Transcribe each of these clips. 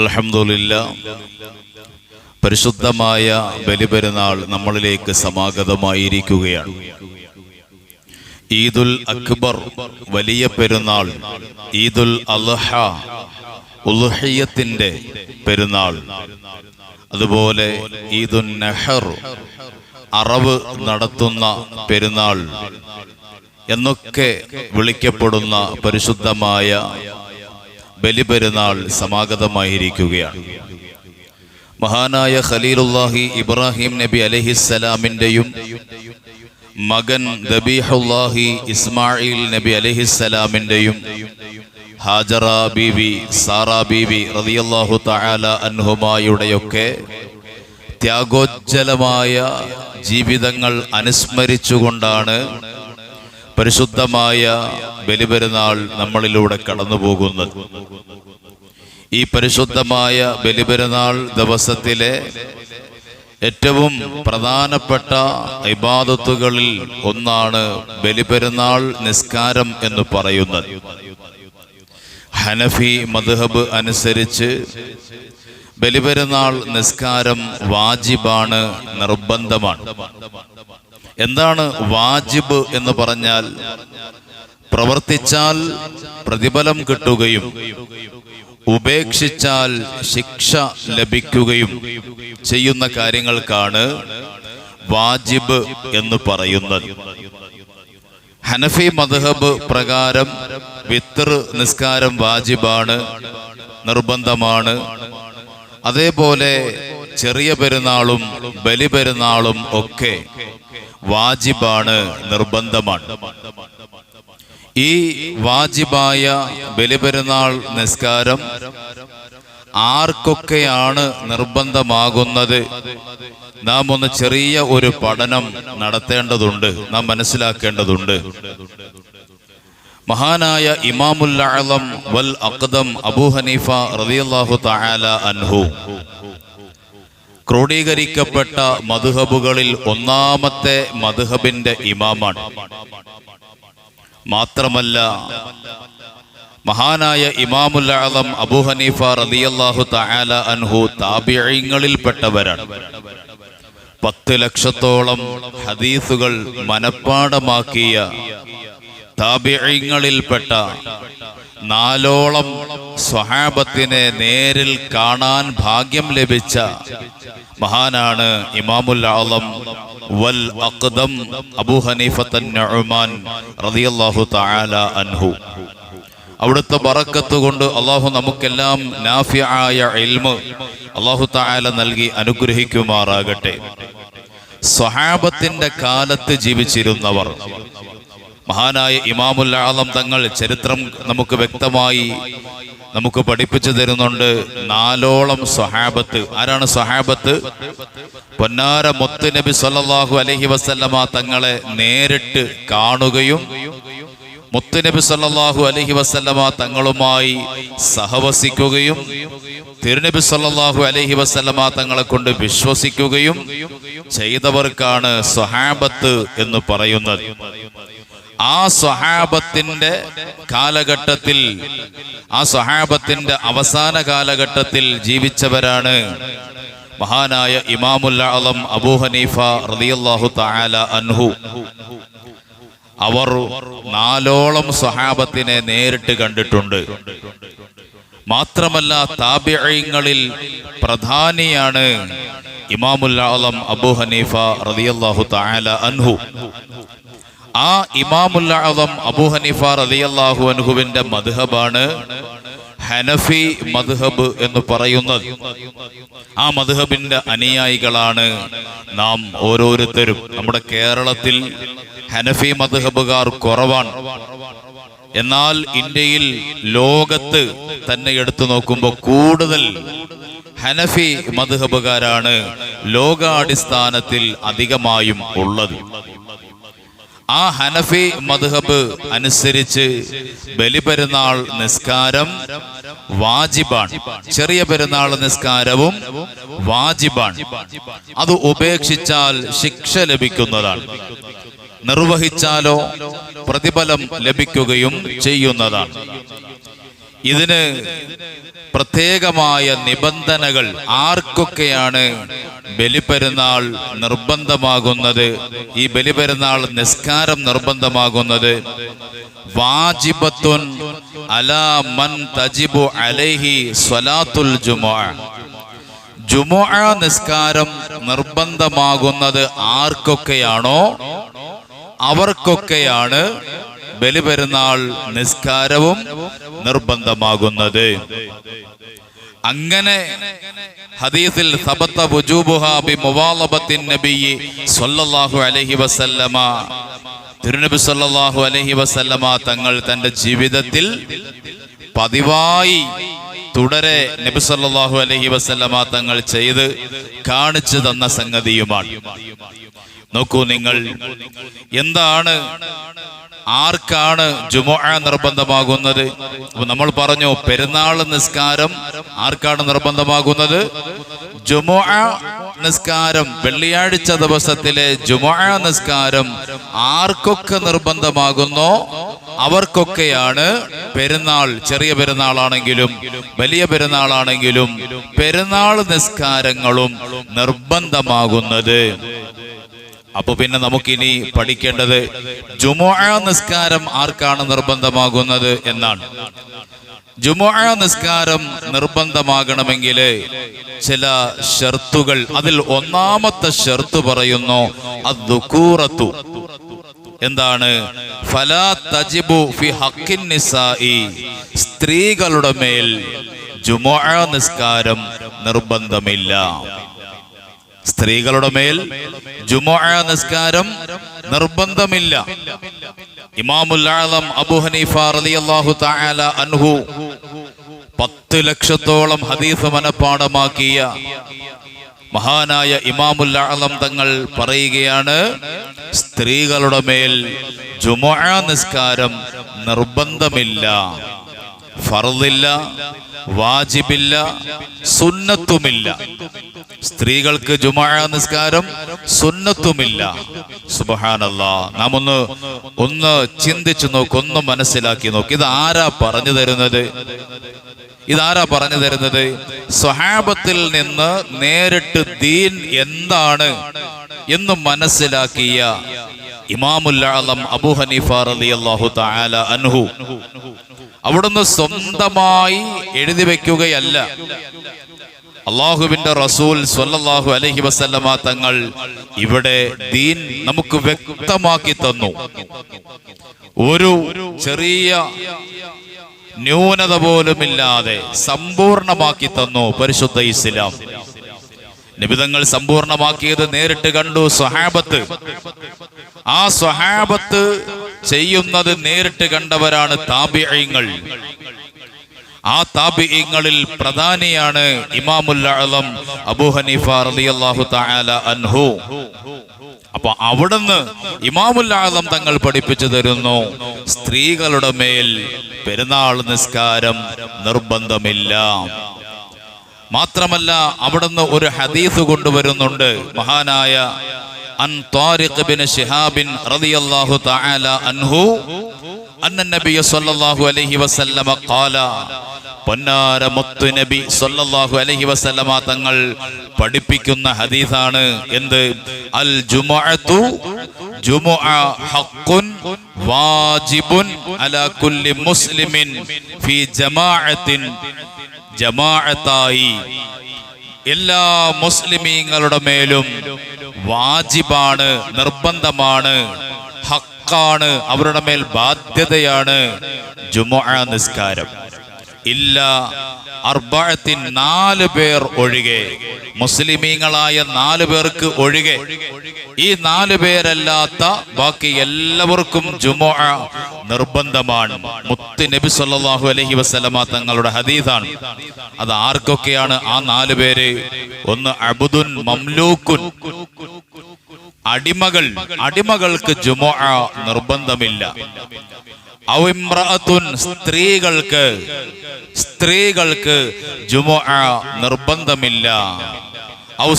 അൽഹംദുലില്ല. പരിശുദ്ധമായ ബലിപെരുന്നാൾ നമ്മളിലേക്ക് സമാഗതമായിരിക്കുകയാണ്. ഈദുൽ അക്ബർ വലിയ പെരുന്നാൾ ഈദുൽ അലഹ ഉൽഹയ്യത്തിന്റെ പെരുന്നാൾ അതുപോലെ ഈദുൽ നെഹർ അറവ് നടത്തുന്ന പെരുന്നാൾ എന്നൊക്കെ വിളിക്കപ്പെടുന്ന പരിശുദ്ധമായ ബലിപെരുന്നാൾ സമാഗതമായിരിക്കുകയാണ്. മഹാനായ ഖലീലുല്ലാഹി ഇബ്രാഹിം നബി അലഹിസ്സലാമിന്റെയും മകൻ ദബീഹുല്ലാഹി ഇസ്മായിൽ നബി അലഹിസ്സലാമിന്റെയും ഹാജറ ബീവി സാറ ബീവി റളിയല്ലാഹു തആല അൻഹുമായുടെയൊക്കെ ത്യാഗോജ്ജലമായ ജീവിതങ്ങൾ അനുസ്മരിച്ചുകൊണ്ടാണ് പരിശുദ്ധമായ ബലിപെരുന്നാൾ നമ്മളിലൂടെ കടന്നു പോകുന്നത് ഈ പരിശുദ്ധമായ ബലിപെരുന്നാൾ ദിവസത്തിലെ ഏറ്റവും പ്രധാനപ്പെട്ട ഇബാദത്തുകളിൽ ഒന്നാണ് ബലിപെരുന്നാൾ നിസ്കാരം എന്ന് പറയുന്നത്. ഹനഫി മദ്ഹബ് അനുസരിച്ച് ബലിപെരുന്നാൾ നിസ്കാരം വാജിബാണ് നിർബന്ധമാണ്. എന്താണ് വാജിബ് എന്ന് പറഞ്ഞാൽ പ്രവർത്തിച്ചാൽ പ്രതിഫലം കിട്ടുകയും ഉപേക്ഷിച്ചാൽ ശിക്ഷ ലഭിക്കുകയും ചെയ്യുന്ന കാര്യങ്ങൾക്കാണ് വാജിബ് എന്ന് പറയുന്നത്. ഹനഫി മദ്ഹബ് പ്രകാരം വിത്തർ നിസ്കാരം വാജിബാണ് നിർബന്ധമാണ്. അതേപോലെ ചെറിയ പെരുന്നാളും ബലിപെരുന്നാളും ഒക്കെ വാജിബാണ് നിർബന്ധമാണ്. ഈ വാജിബായ ബലിപെരുന്നാൾ നിസ്കാരം ആർക്കൊക്കെയാണ് നിർബന്ധമാകുന്നത്? നാം ഒന്ന് ചെറിയ ഒരു പഠനം നടത്തേണ്ടതുണ്ട്. നാം മനസ്സിലാക്കേണ്ടതുണ്ട്. മഹാനായ ഇമാമുൽ വൽ അഖദം അബൂ ഹനീഫ റളിയല്ലാഹു തആല അൻഹു ക്രോഡീകരിക്കപ്പെട്ട മധുഹബുകളിൽ ഒന്നാമത്തെ മധുഹബിന്റെ ഇമാമാണ്. മാത്രമല്ല മഹാനായ ഇമാമുൽ ആലം അബൂ ഹനീഫ റളിയല്ലാഹു തആല അൻഹു താബിഈങ്ങളിൽപ്പെട്ടവരാണ്. പത്ത് ലക്ഷത്തോളം ഹദീസുകൾ മനഃപ്പാടമാക്കിയ താബിഈങ്ങളിൽപ്പെട്ട നാലോളം സ്വഹാബത്തിനെ നേരിൽ കാണാൻ ഭാഗ്യം ലഭിച്ച മഹാനാണ് ഇമാമുൽ ആലം വൽ അഖ്ദം അബൂ ഹനീഫത്തൻ നഉമാൻ റളിയല്ലാഹു തആല അൻഹു. അവിടുത്തെ ബറക്കത്ത് കൊണ്ട് അള്ളാഹു നമുക്കെല്ലാം നാഫിയായ ഇൽമ് അള്ളാഹു തആല നൽകി അനുഗ്രഹിക്കുമാറാകട്ടെ. സ്വഹാബത്തിന്റെ കാലത്ത് ജീവിച്ചിരുന്നവർ മഹാനായ ഇമാമുൽ ആലം തങ്ങൾ ചരിത്രം നമുക്ക് വ്യക്തമായി നമുക്ക് പഠിപ്പിച്ചു തരുന്നുണ്ട്. നാലോളം സ്വഹാബത്ത്. ആരാണ് സ്വഹാബത്ത്? പൊന്നാര മുത്ത് നബി സല്ലാഹു അലഹി വസല്ലമ തങ്ങളെ നേരിട്ട് കാണുകയും മുത്ത് നബി സല്ലാഹു അലഹി വസല്ലമ തങ്ങളുമായി സഹവസിക്കുകയും തിരുനബി സല്ലാഹു അലഹി വസല്ലമ തങ്ങളെ കൊണ്ട് വിശ്വസിക്കുകയും ചെയ്തവർക്കാണ് സ്വഹാബത്ത് എന്ന് പറയുന്നത്. ആ സ്വഹാബത്തിന്റെ കാലഘട്ടത്തിൽ ആ സ്വഹാബത്തിന്റെ അവസാന കാലഘട്ടത്തിൽ ജീവിച്ചവരാണ്. മഹാനായ ഇമാമുൽ അബൂഹനീഫ അബൂ ഹനീഫ റളിയല്ലാഹു തആല അൻഹു. അവർ നാലോളം സ്വഹാബത്തിനെ നേരിട്ട് കണ്ടിട്ടുണ്ട്. മാത്രമല്ല താബിഴങ്ങളിൽ പ്രധാനിയാണ് ഇമാമുൽ അബൂഹനീഫ അബൂ ഹനീഫ റളിയല്ലാഹു തആല അൻഹു. ആ ഇമാമുൽ ആലം അബൂ ഹനീഫ റളിയല്ലാഹു അൻഹുവിന്റെ മദ്ഹബാണ് ഹനഫി മധുഹബ് എന്ന് പറയുന്നത്. ആ മധുഹബിന്റെ അനുയായികളാണ് നാം ഓരോരുത്തരും. നമ്മുടെ കേരളത്തിൽ ഹനഫി മധുഹബുകാർ കുറവാണ്. എന്നാൽ ഇന്ത്യയിൽ ലോകത്ത് തന്നെ എടുത്തു നോക്കുമ്പോൾ കൂടുതൽ ഹനഫി മധുഹബുകാരാണ് ലോകാടിസ്ഥാനത്തിൽ അധികമായും ഉള്ളത്. ആ ഹനഫി മധുഹബ് അനുസരിച്ച് ബലിപെരുന്നാൾ നിസ്കാരം വാജിബാണ്. ചെറിയ പെരുന്നാൾ നിസ്കാരവും വാജിബാണ്. അത് ഉപേക്ഷിച്ചാൽ ശിക്ഷ ലഭിക്കുന്നതാണ്. നിർവഹിച്ചാലോ പ്രതിഫലം ലഭിക്കുകയും ചെയ്യുന്നതാണ്. ഇതിന് പ്രത്യേകമായ നിബന്ധനകൾ ആർക്കൊക്കെയാണ് ബലിപെരുന്നാൾ നിർബന്ധമാകുന്നത്? ഈ ബലിപെരുന്നാൾ നിസ്കാരം നിർബന്ധമാകുന്നത്? വാജിബത്തുൻ അലാ മൻ തജിബു അലൈഹി സ്വലാത്തുൽ ജുമാ ജുമോ നിസ്കാരം നിർബന്ധമാകുന്നത് ആർക്കൊക്കെയാണോ? അവർക്കൊക്കെയാണ് ബലിപെരുന്നാൾ നിസ്കാരവും നിർബന്ധമാകുന്നത്. അങ്ങനെ ഹദീസിൽ സബത്ത ബി മുവാലബത്തിൻ നബിയ്യി സ്വല്ലല്ലാഹു അലൈഹി വസല്ലമ. തിരുനബി സല്ലല്ലാഹു അലൈഹി വസല്ലമ തങ്ങൾ തന്റെ ജീവിതത്തിൽ പതിവായി തുടരെ നബി സല്ലല്ലാഹു അലൈഹി വസല്ലമ തങ്ങൾ ചെയ്ത് കാണിച്ചു തന്ന സംഗതിയുമാണ്. നോക്കൂ നിങ്ങൾ. എന്താണ്? ആർക്കാണ് ജുമുഅ നിർബന്ധമാകുന്നത്? നമ്മൾ പറഞ്ഞു പെരുന്നാൾ നിസ്കാരം ആർക്കാണ് നിർബന്ധമാകുന്നത്? ജുമുഅ നിസ്കാരം വെള്ളിയാഴ്ച ദിവസത്തിലെ ജുമുഅ നിസ്കാരം ആർക്കൊക്കെ നിർബന്ധമാകുന്നോ? അവർക്കൊക്കെയാണ് പെരുന്നാൾ ചെറിയ പെരുന്നാളാണെങ്കിലും വലിയ പെരുന്നാളാണെങ്കിലും പെരുന്നാൾ നിസ്കാരങ്ങളും നിർബന്ധമാകുന്നത്. അപ്പൊ പിന്നെ നമുക്കിനി പഠിക്കേണ്ടത് ജുമുഅ നിസ്കാരം ആർക്കാണ് നിർബന്ധമാകുന്നത് എന്നാണ്. ജുമുഅ നിസ്കാരം നിർബന്ധമാകണമെങ്കിൽ ചില ഷർത്തുകൾ അതിൽ ഒന്നാമത്തെ ഷർത്ത് പറയുന്നു അദ്ദുക്കൂറത്തു എന്താണ്? ഫലാ തജിബു ഫി ഹക്കിൻ സ്ത്രീകളുടെ മേൽ ജുമുഅ നിസ്കാരം നിർബന്ധമില്ല. സ്ത്രീകളുടെ മേൽ ജുമുഅ നിസ്കാരം നിർബന്ധമില്ല. ഇമാമുൽ ആലം അബു ഹനീഫ റളിയല്ലാഹു തആല അൻഹു പത്ത് ലക്ഷത്തോളം ഹദീസ് മനപ്പാടമാക്കിയ മഹാനായ ഇമാമുൽ ആലം തങ്ങൾ പറയുകയാണ് സ്ത്രീകളുടെ മേൽ ജുമുഅ നിസ്കാരം നിർബന്ധമില്ല. ഫർദില്ല വാജിബില്ല സുന്നത്തുമില്ല. സ്ത്രീകൾക്ക് ജുമാ നിസ്കാരം സുന്നത്തുമില്ല. സുബഹാനല്ല. നാം ഒന്ന് ഒന്ന് ചിന്തിച്ചു നോക്ക് ഒന്ന് മനസ്സിലാക്കി നോക്ക്. ഇത് ആരാ പറഞ്ഞു തരുന്നത്? ഇതാരാ പറഞ്ഞു തരുന്നത്? സ്വഹാബത്തിൽ നിന്ന് നേരിട്ട് ദീൻ എന്താണ് എന്ന് മനസ്സിലാക്കിയ ഇമാമുല്ലാളം അബു ഹനീഫ റലി അള്ളാഹു താല അൻഹു അവിടുന്ന് സ്വന്തമായി എഴുതി വെക്കുകയല്ല. അള്ളാഹുവിന്റെ റസൂൽ സ്വല്ലല്ലാഹു അലഹി വസല്ലമ തങ്ങൾ ഇവിടെ ദീൻ നമുക്ക് വ്യക്തമാക്കി തന്നു. ഒരു ചെറിയ ന്യൂനത പോലുമില്ലാതെ സമ്പൂർണമാക്കി തന്നു പരിശുദ്ധ ഇസ്ലാം. നിബിതങ്ങൾ സമ്പൂർണമാക്കിയത് നേരിട്ട് കണ്ടു സ്വഹാബത്ത്. ആ സ്വഹാബത്ത് ചെയ്യുന്നത് നേരിട്ട് കണ്ടവരാണ് താബിയങ്ങൾ ആ താബിയങ്ങളിൽ പ്രധാനിയാണ് ഇമാമുൽ അളം അബൂ ഹനീഫ റളിയല്ലാഹു തആല അൻഹു. അപ്പൊ അവിടുന്ന് ഇമാമുൽ ആലം തങ്ങൾ പഠിപ്പിച്ചു തരുന്നു സ്ത്രീകളുടെ മേൽ പെരുന്നാൾ നിസ്കാരം നിർബന്ധമില്ല. മാത്രമല്ല അവിടുന്ന് ഒരു ഹദീസ് കൊണ്ടുവരുന്നുണ്ട് മഹാനായ അൻ താരിഖ് ബിൻ ശിഹാബിൻ റളിയല്ലാഹു തആല അൻഹു അന്ന നബിയ സല്ലല്ലാഹു അലൈഹി വസല്ലമ ഖാല പൊന്നാര മുത്തു നബി സല്ലല്ലാഹു അലൈഹി വസല്ലമ തങ്ങൾ പഠിപ്പിക്കുന്ന ഹദീസാണ് എന്ത്? അൽ ജുമുഅത്തു ജുമുഅ ഹഖ്ഖുൻ വാജിബുൻ അലാ കുല്ലി മുസ്ലിമിൻ ഫീ ജമാഅത്തിൻ ജമാഅത്തായി എല്ലാ മുസ്ലിമീങ്ങളുടെ മേലും വാജിബാണ് നിർബന്ധമാണ് ഹക്കാണ് അവരുടെ മേൽ ബാധ്യതയാണ് ജുമുഅ നിസ്കാരം. ഇല്ല അർബഅത്തിൻ നാല് പേർ ഒഴികെ മുസ്ലിമീങ്ങളായ നാല് പേർക്ക് ഒഴികെ. ഈ നാല് പേരല്ലാത്ത ബാക്കി എല്ലാവർക്കും ജുമോ നിർബന്ധമാണ്. മുത്ത് നബി സല്ലാഹു അലഹി വസല്ലമ തങ്ങളുടെ ഹദീസാണ്. അത് ആർക്കൊക്കെയാണ് ആ നാല് പേര്? ഒന്ന് അബുദുൻ മംലൂക്കുൻ. അടിമകൾ അടിമകൾക്ക് ജുമോ നിർബന്ധമില്ല. സ്ത്രീകൾക്ക് സ്ത്രീകൾക്ക് ജുമുഅ നിർബന്ധമില്ല. ഔ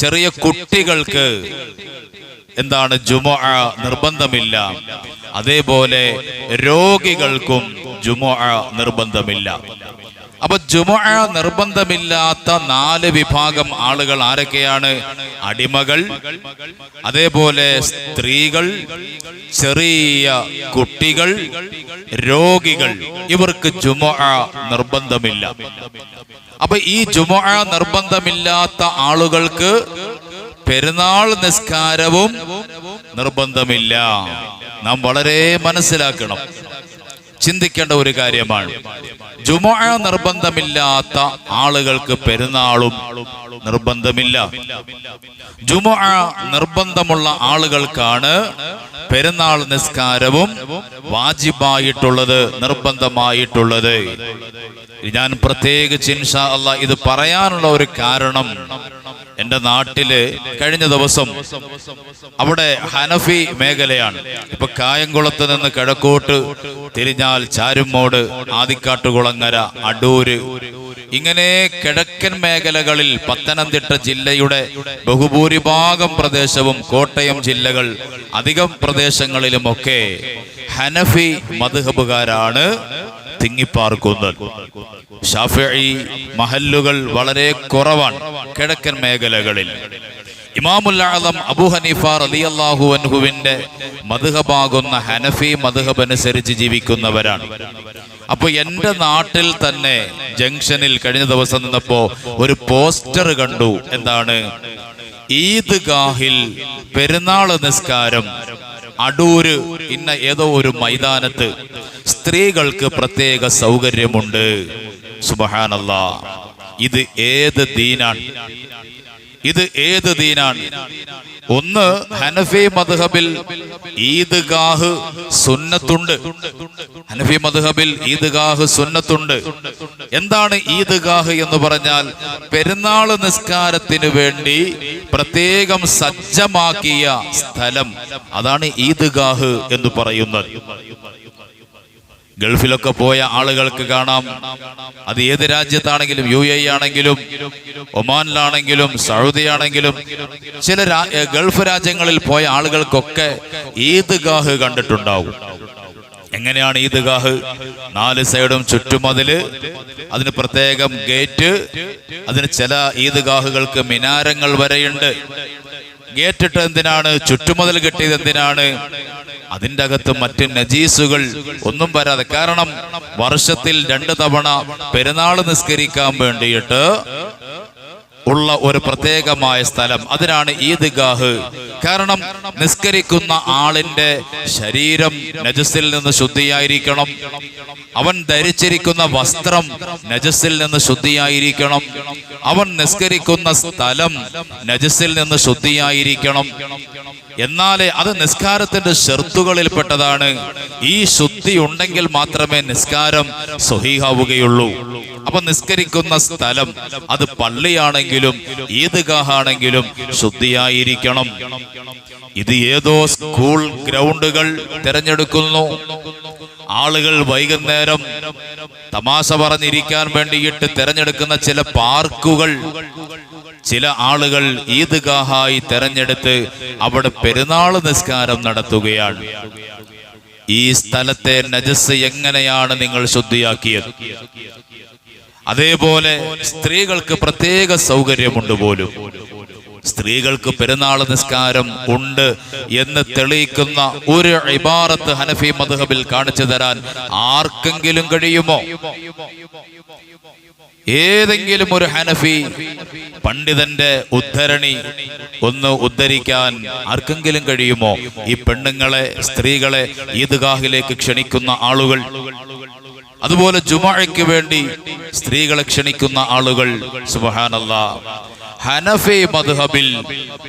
ചെറിയ കുട്ടികൾക്ക് എന്താണ് ജുമുഅ നിർബന്ധമില്ല. അതേപോലെ രോഗികൾക്കും ജുമുഅ നിർബന്ധമില്ല. അപ്പൊ ജുമുഅ നിർബന്ധമില്ലാത്ത നാല് വിഭാഗം ആളുകൾ ആരൊക്കെയാണ്? അടിമകൾ അതേപോലെ സ്ത്രീകൾ ചെറിയ കുട്ടികൾ രോഗികൾ. ഇവർക്ക് ജുമ നിർബന്ധമില്ല. അപ്പൊ ഈ ജുമ നിർബന്ധമില്ലാത്ത ആളുകൾക്ക് പെരുന്നാൾ നിസ്കാരവും നിർബന്ധമില്ല. നാം വളരെ മനസ്സിലാക്കണം. ചിന്തിക്കേണ്ട ഒരു കാര്യമാണ്. ജുമുഅ നിർബന്ധമില്ലാത്ത ആളുകൾക്ക് പെരുന്നാളും നിർബന്ധമില്ല. ജുമുഅ നിർബന്ധമുള്ള ആളുകൾക്കാണ് പെരുന്നാൾ നിസ്കാരവും വാജിബായിട്ടുള്ളത് നിർബന്ധമായിട്ടുള്ളത്. ഞാൻ പ്രത്യേകിച്ച് ഇൻഷാ അല്ല ഇത് പറയാനുള്ള ഒരു കാരണം എന്റെ നാട്ടിൽ കഴിഞ്ഞ ദിവസം അവിടെ ഹനഫി മേഖലയാണ്. ഇപ്പൊ കായംകുളത്ത് നിന്ന് കിഴക്കോട്ട് തിരിഞ്ഞാൽ ചാരുമോട് ആദിക്കാട്ടുകുളങ്ങര അടൂര്. ഇങ്ങനെ കിഴക്കൻ മേഖലകളിൽ പത്തനംതിട്ട ജില്ലയുടെ ബഹുഭൂരിഭാഗം പ്രദേശവും കോട്ടയം ജില്ലകൾ അധികം പ്രദേശങ്ങളിലുമൊക്കെ ഹനഫി മധുഹബുകാരാണ്. തിങ്ങിപ്പാർക്കുന്നത്. ഷാഫി മഹല്ലുകൾ വളരെ കുറവാണ് കിഴക്കൻ മേഖലകളിൽ. ഇമാമുൽ ആലം അബു ഹനീഫ റളിയല്ലാഹു അൻഹുവിന്റെ മധുഹബാകുന്ന ഹനഫി മധുഹബ് അനുസരിച്ച് ജീവിക്കുന്നവരാണ്. അപ്പൊ എന്റെ നാട്ടിൽ തന്നെ ജംഗ്ഷനിൽ കഴിഞ്ഞ ദിവസം നിന്നപ്പോ ഒരു പോസ്റ്റർ കണ്ടു. എന്താണ്? ഈദ് ഗാഹിൽ പെരുന്നാൾ നിസ്കാരം അടൂര് ഇന്ന ഏതോ ഒരു മൈതാനത്ത് സ്ത്രീകൾക്ക് പ്രത്യേക സൗകര്യമുണ്ട്. സുബഹാനല്ല. ഇത് ഏത് ദീനാണ്? ഇത് ഏത് ദീനാണ്? ഒന്ന് ഹനഫി മദ്ഹബിൽ ഈദ്ഗാഹ് സുന്നത്തുണ്ട്. ഹനഫി മദ്ഹബിൽ ഈദ്ഗാഹ് സുന്നത്തുണ്ട്. എന്താണ് ഈദ്ഗാഹ് എന്ന് പറഞ്ഞാൽ പെരുന്നാൾ നിസ്കാരത്തിന് വേണ്ടി പ്രത്യേകം സജ്ജമാക്കിയ സ്ഥലം. അതാണ് ഈദ്ഗാഹ് എന്ന് പറയുന്നത്. ഗൾഫിലൊക്കെ പോയ ആളുകൾക്ക് കാണാം. അത് ഏത് രാജ്യത്താണെങ്കിലും യു എ ആണെങ്കിലും ഒമാനിലാണെങ്കിലും സൗദി ആണെങ്കിലും ചില ഗൾഫ് രാജ്യങ്ങളിൽ പോയ ആളുകൾക്കൊക്കെ ഈദ്ഗാഹ് കണ്ടിട്ടുണ്ടാവും. എങ്ങനെയാണ് ഈദ്ഗാഹ്? നാല് സൈഡും ചുറ്റുമതിൽ അതിന് പ്രത്യേകം ഗേറ്റ് അതിന് ചില ഈദ്ഗാഹുകൾക്ക് മിനാരങ്ങൾ വരെയുണ്ട്. ഗേറ്റിട്ട് എന്തിനാണ്? ചുറ്റുമുതൽ കെട്ടിയത് എന്തിനാണ്? അതിന്റെ അകത്ത് മറ്റ് നജീസുകൾ ഒന്നും വരാതെ. കാരണം വർഷത്തിൽ രണ്ട് തവണ പെരുന്നാൾ നിസ്കരിക്കാൻ വേണ്ടിയിട്ട് ഉള്ള ഒരു പ്രത്യേകമായ സ്ഥലം. അതിനാണ് ഈദ്ഗാഹ്. കാരണം നിസ്കരിക്കുന്ന ആളിന്റെ ശരീരം നജസിൽ നിന്ന് ശുദ്ധിയായിരിക്കണം. അവൻ ധരിച്ചിരിക്കുന്ന വസ്ത്രം നജസിൽ നിന്ന് ശുദ്ധിയായിരിക്കണം. അവൻ നിസ്കരിക്കുന്ന സ്ഥലം നജസിൽ നിന്ന് ശുദ്ധിയായിരിക്കണം. എന്നാലേ അത് നിസ്കാരത്തിന്റെ ഷെർത്തുകളിൽപ്പെട്ടതാണ്. ഈ ശുദ്ധി ഉണ്ടെങ്കിൽ മാത്രമേ നിസ്കാരം സ്വഹീഹാവുകയുള്ളൂ. അപ്പൊ നിസ്കരിക്കുന്ന സ്ഥലം അത് പള്ളിയാണെങ്കിലും ഈദ്ഗാഹാണെങ്കിലും ശുദ്ധിയായിരിക്കണം. ഇത് ഏതോ സ്കൂൾ ഗ്രൗണ്ടുകൾ തിരഞ്ഞെടുക്കുന്നു. ആളുകൾ വൈകുന്നേരം തമാശ പറഞ്ഞിരിക്കാൻ വേണ്ടിയിട്ട് തിരഞ്ഞെടുക്കുന്ന ചില പാർക്കുകൾ. ചില ആളുകൾ ഈദ്ഗാഹായി തെരഞ്ഞെടുത്ത് അവിടെ പെരുന്നാൾ നിസ്കാരം നടത്തുകയാണ്. ഈ സ്ഥലത്തെ നജസ് എങ്ങനെയാണ് നിങ്ങൾ ശുദ്ധിയാക്കിയത്? അതേപോലെ സ്ത്രീകൾക്ക് പ്രത്യേക സൗകര്യമുണ്ട് പോലും. സ്ത്രീകൾക്ക് പെരുന്നാൾ നിസ്കാരം ഉണ്ട് എന്ന് തെളിയിക്കുന്ന ഒരു ഇബാറത്ത് ഹനഫി മധുഹബിൽ കാണിച്ചു തരാൻ ആർക്കെങ്കിലും കഴിയുമോ? ഏതെങ്കിലും ഒരു ഹനഫി പണ്ഡിതന്റെ ഉദ്ധരണി ഒന്ന് ഉദ്ധരിക്കാൻ ആർക്കെങ്കിലും കഴിയുമോ? ഈ പെണ്ണുങ്ങളെ സ്ത്രീകളെ ഈദ്ഗാഹിലേക്ക് ക്ഷണിക്കുന്ന ആളുകൾ. അതുപോലെ ജുമാഴയ്ക്ക് വേണ്ടി സ്ത്രീകളെ ക്ഷണിക്കുന്ന ആളുകൾ. സുബഹാനല്ല. ഹനഫി മദ്ഹബിൽ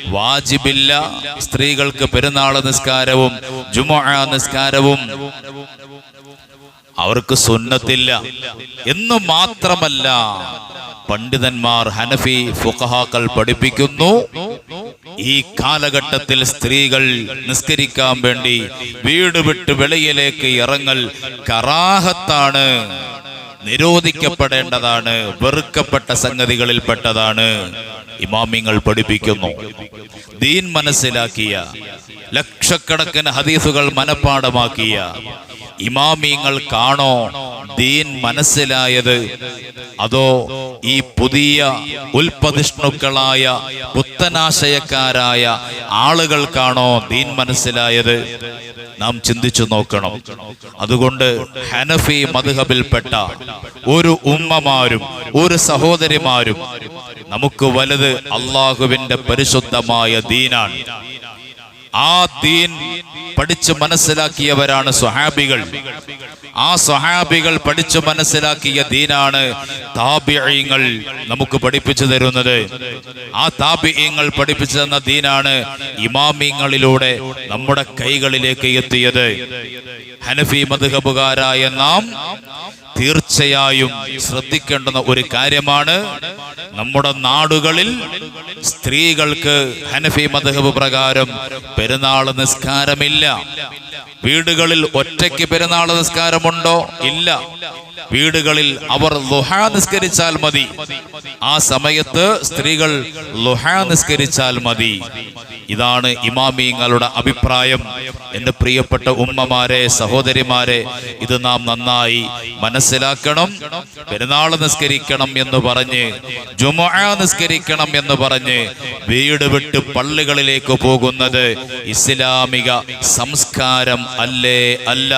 വാജിബില്ല. സ്ത്രീകൾക്ക് പെരുന്നാൾ നിസ്കാരവും ജുമാ നിസ്കാരവും അവർക്ക് സുന്നത്തില്ല എന്ന് മാത്രമല്ല പണ്ഡിതന്മാർ ഹനഫി ഫുഖഹാക്കൾ പഠിപ്പിക്കുന്നു. ഈ കാലഘട്ടത്തിൽ സ്ത്രീകൾ നിസ്കരിക്കാൻ വേണ്ടി വീട് വിട്ട് വെളിയിലേക്ക് ഇറങ്ങൽ കറാഹത്താണ്. നിരോധിക്കപ്പെടേണ്ടതാണ് വെറുക്കപ്പെട്ട സംഗതികളിൽപ്പെട്ടതാണ്. ഇമാമിങ്ങൾ പഠിപ്പിക്കുന്നു. ദീൻ മനസ്സിലാക്കിയ ലക്ഷക്കണക്കിന് ഹദീസുകൾ മനഃപ്പാടമാക്കിയ ഇമാമിങ്ങൾ കാണോ? ദീൻ മനസ്സിലായത്. അതോ ഈ പുതിയ ഉൽപ്പതിഷ്ണുക്കളായ പുത്തനാശയക്കാരായ ആളുകൾ കാണോ? ദീൻ മനസ്സിലായത്. നാം ചിന്തിച്ചു നോക്കണം. അതുകൊണ്ട് ഹനഫി മധുഹബിൽപ്പെട്ട ഒരു ഉമ്മമാരും ഒരു സഹോദരിമാരും നമുക്ക് വലുത് അള്ളാഹുവിന്റെ പരിശുദ്ധമായ ദീനാണ്. ആ ദീൻ പഠിച്ചു മനസ്സിലാക്കിയവരാണ് സ്വഹാബികൾ. ആ സ്വഹാബികൾ പഠിച്ചു മനസ്സിലാക്കിയ ദീനാണ് താബിയങ്ങൾ നമുക്ക് പഠിപ്പിച്ചു തരുന്നത്. ആ താബിയങ്ങൾ പഠിപ്പിച്ചു തന്ന ദീനാണ് ഇമാമിങ്ങളിലൂടെ നമ്മുടെ കൈകളിലേക്ക് എത്തിയത്. ഹനഫി മധുഹബുകാരായ നാം തീർച്ചയായും ശ്രദ്ധിക്കേണ്ടുന്ന ഒരു കാര്യമാണ്. നമ്മുടെ നാടുകളിൽ സ്ത്രീകൾക്ക് ഹനഫി മധുബ് പ്രകാരം പെരുന്നാൾ നിസ്കാരമില്ല. വീടുകളിൽ ഒറ്റയ്ക്ക് പെരുന്നാൾ നിസ്കാരമുണ്ടോ? ഇല്ല. വീടുകളിൽ അവർ ലുഹാ നിസ്കരിച്ചാൽ മതി. ആ സമയത്ത് സ്ത്രീകൾ ലുഹാ നിസ്കരിച്ചാൽ മതി. ഇതാണ് ഇമാമിങ്ങളുടെ അഭിപ്രായം. എന്റെ പ്രിയപ്പെട്ട ഉമ്മമാരെ സഹോദരിമാരെ ഇത് നാം നന്നായി മനസ്സിലാക്കണം പെരുന്നാൾ നിസ്കരിക്കണം എന്ന് പറഞ്ഞ് ജുമുഅ നിസ്കരിക്കണം എന്ന് പറഞ്ഞ് വീട് വിട്ട് പള്ളികളിലേക്ക് പോകുന്നത് ഇസ്ലാമിക സംസ്കാരം അല്ലേ അല്ല.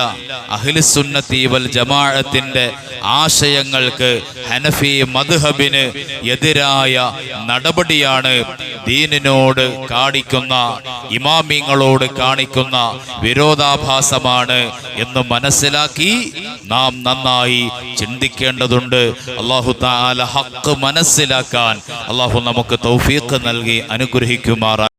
അഖിലുസുന്നത്തി വൽ ജമാഅത്തിന്റെ ആശയങ്ങൾക്ക് ഹനഫി മദ്ഹബിന് എതിരായ നടപടിയാണ് ദീനിനോട് കാണിക്കുന്ന ഇമാമിങ്ങളോട് കാണിക്കുന്ന വിരോധാഭാസമാണ് എന്ന് മനസ്സിലാക്കി നാം നന്നായി ചിന്തിക്കേണ്ടതുണ്ട്. അള്ളാഹു താല ഹക്ക് മനസ്സിലാക്കാൻ അള്ളാഹു നമുക്ക് തൗഫീഖ് നൽകി അനുഗ്രഹിക്കുമാറ